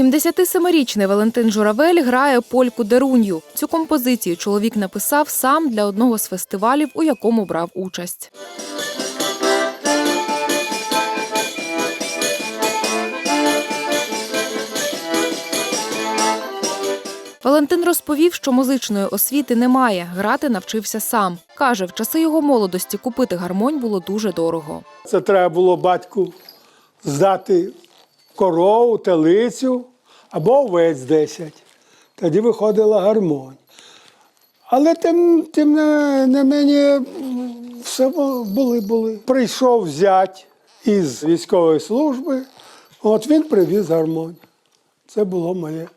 77-річний Валентин Журавель грає польку Дерунью. Цю композицію чоловік написав сам для одного з фестивалів, у якому брав участь. Валентин розповів, що музичної освіти немає, грати навчився сам. Каже, в часи його молодості купити гармонь було дуже дорого. Це треба було батьку здати корову, телицю або овець 10. Тоді виходила гармонь. Але тим, тим не, не мені все були, були. Прийшов зять із військової служби, от він привіз гармонь. Це було моє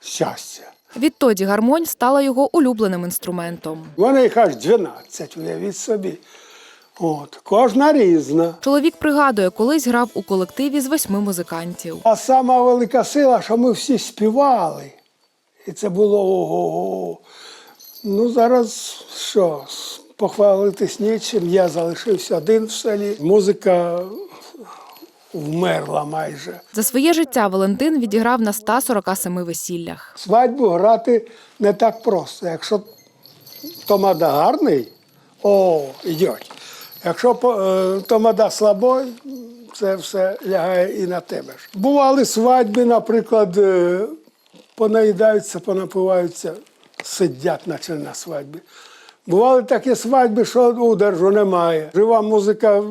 щастя. Відтоді гармонь стала його улюбленим інструментом. Вони їх аж 12, уявіть собі. От, кожна різна. Чоловік пригадує, колись грав у колективі з восьми музикантів. А сама велика сила, що ми всі співали. І це було ого-го. Ну, зараз що, похвалитись нічим. Я залишився один в селі. Музика вмерла майже. За своє життя Валентин відіграв на 147 весіллях. Свадьбу грати не так просто. Якщо томада гарний, о, йдеть. Якщо е, томада слабой, це все лягає і на тебе ж. Бували свадьби, наприклад, е, понаїдаються, понапиваються, сидять, наче на свадьбі. Бували такі свадьби, що удержу немає. Жива музика,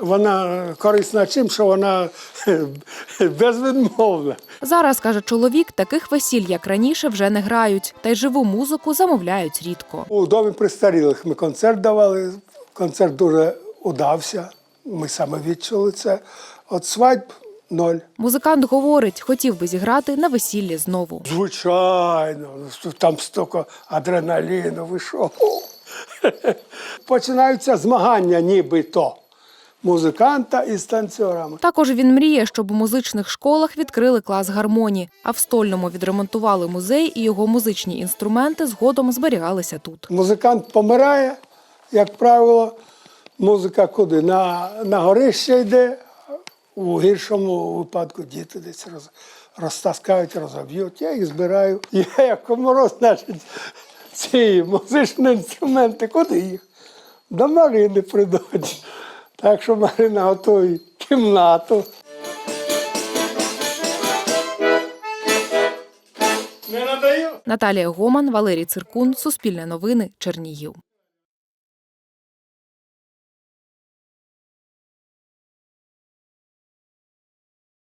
вона корисна чим, що вона безвідмовна. Зараз, каже чоловік, таких весіль, як раніше, вже не грають, та й живу музику замовляють рідко. У домі престарілих ми концерт давали. Концерт дуже удався. Ми саме відчули це. От свадьб ноль. Музикант говорить, хотів би зіграти на весіллі знову. Звичайно, там стільки адреналіну вийшов. Починаються змагання, нібито музиканта із танцорами. Також він мріє, щоб у музичних школах відкрили клас гармоні, а в стольному відремонтували музей і його музичні інструменти згодом зберігалися тут. Музикант помирає, як правило, музика куди? На, на горище йде, у гіршому випадку діти десь роз, розтаскають, розоб'ють. Я їх збираю. Я як комороз, значить, ці музичні інструменти, куди їх? До Марини придуть. Так що Марина готує кімнату. Наталія Гоман, Валерій Циркун, Суспільне новини, Чернігів.